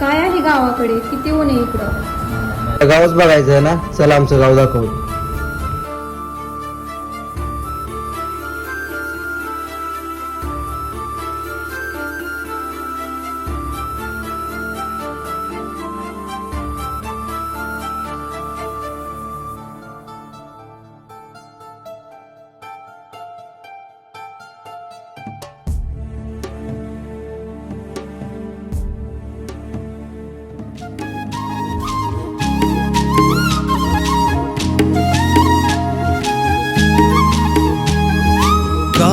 काय आहे गावाकडे? किती ऊन आहे इकडं? गावच बघायचं आहे ना. चला आमचं गाव दाखवू.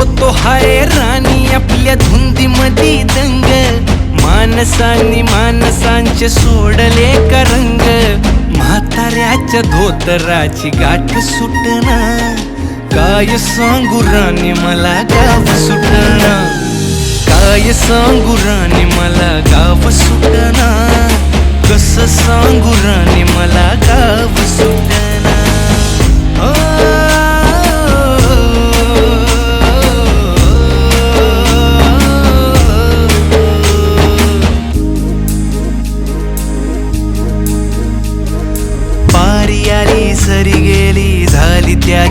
होतो तो हाय राणी आपल्या धुंदी मधी दंग माणसांनी माणसांचे सोडले का रंग? म्हाताऱ्याच्या धोतराची गाठ सुटना काय सांगू राणी मला गाव सुटना काय सांगू राणी मला गाव सुटना कस सांगू राणी मला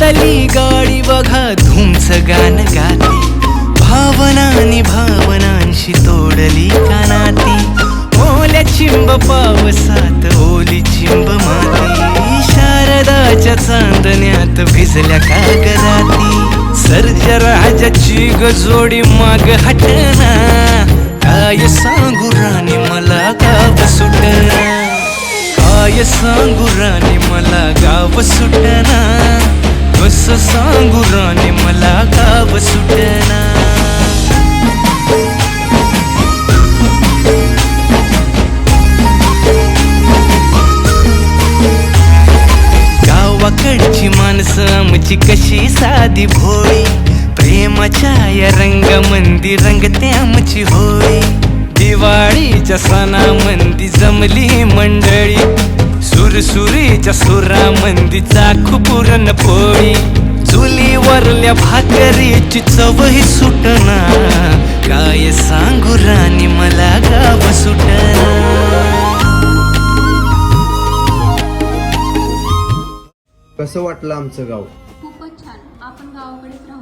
तली गाडी बघा धुमच गाण गाते. भावनानी भावनांशी तोडली कानाती ओल्या चिंब पावसात ओली चिंब माती. शारदाच्या चांदण्यात भिजल्या कागदाती सर्जराजाची गजोडी माग हटना. काय सांगू राणी मला गाव सुटना. काय सांगू राणी मला गाव सुटना. सांगू राणे मला गाव सुटना. गावाकडची माणसं आमची कशी साधी भोळी. प्रेमाच्या या रंगामंदी रंगते आमची होळी. दिवाळीच्या सणामंदी जमली मंडळी. सुरसुरीच्या सुरामंदी चाखू पुरण पोळी. चुलीवरल्या भाकरीची चवही सुटना काय सांगू राणी मला गाव सुटना कसं वाटलं आमचं गाव? खूपच छान. आपण गावाकडेच राहूया